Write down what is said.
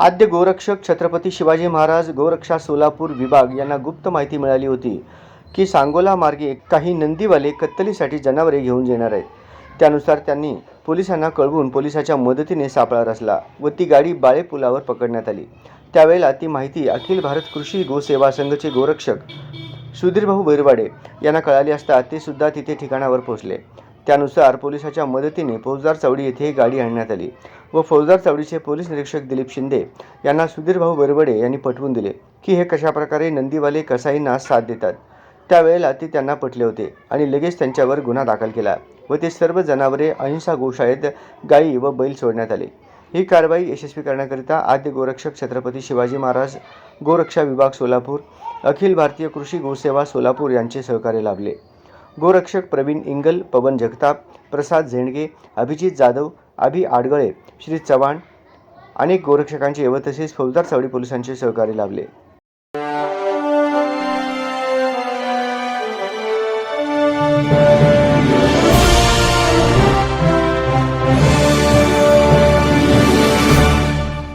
आद्य गोरक्षक छत्रपती शिवाजी महाराज गोरक्षा सोलापूर विभाग यांना गुप्त माहिती मिळाली होती की सांगोला मार्गे काही नंदीवाले कत्तलीसाठी जनावरे घेऊन येणार आहेत. त्यानुसार त्यांनी पोलिसांना कळवून पोलिसाच्या मदतीने सापळा रचला व ती गाडी बाळे पुलावर पकडण्यात आली. त्यावेळेला ती माहिती अखिल भारत कृषी गोसेवा संघचे गोरक्षक सुधीरभाऊ बैरवाडे यांना कळाली असता ते सुद्धा तिथे ठिकाणावर पोहोचले. त्यानुसार पोलिसाच्या मदतीने फौजदार चवडी येथे गाडी आणण्यात आली व फौजदार चौडीचे पोलीस निरीक्षक दिलीप शिंदे यांना सुधीरभाऊ बरबडे यांनी पटवून दिले की हे कशाप्रकारे नंदीवाले कसाईंना साथ देतात. त्यावेळेला ते त्यांना पटले होते आणि लगेच त्यांच्यावर गुन्हा दाखल केला व ते सर्व जनावरे अहिंसा गोशाळेत गायी व बैल सोडण्यात आले. ही कारवाई यशस्वी करण्याकरिता आद्य गोरक्षक छत्रपती शिवाजी महाराज गोरक्षा विभाग सोलापूर अखिल भारतीय कृषी गोसेवा सोलापूर यांचे सहकार्य लाभले. गोरक्षक प्रवीण इंगल पवन जगताप प्रसाद झेंडगे अभिजित जाधव अभि आडगळे श्री चव्हाण अनेक गोरक्षकांचे व तसेच फौजदार चौडी पोलिसांचे सहकार्य लाभले.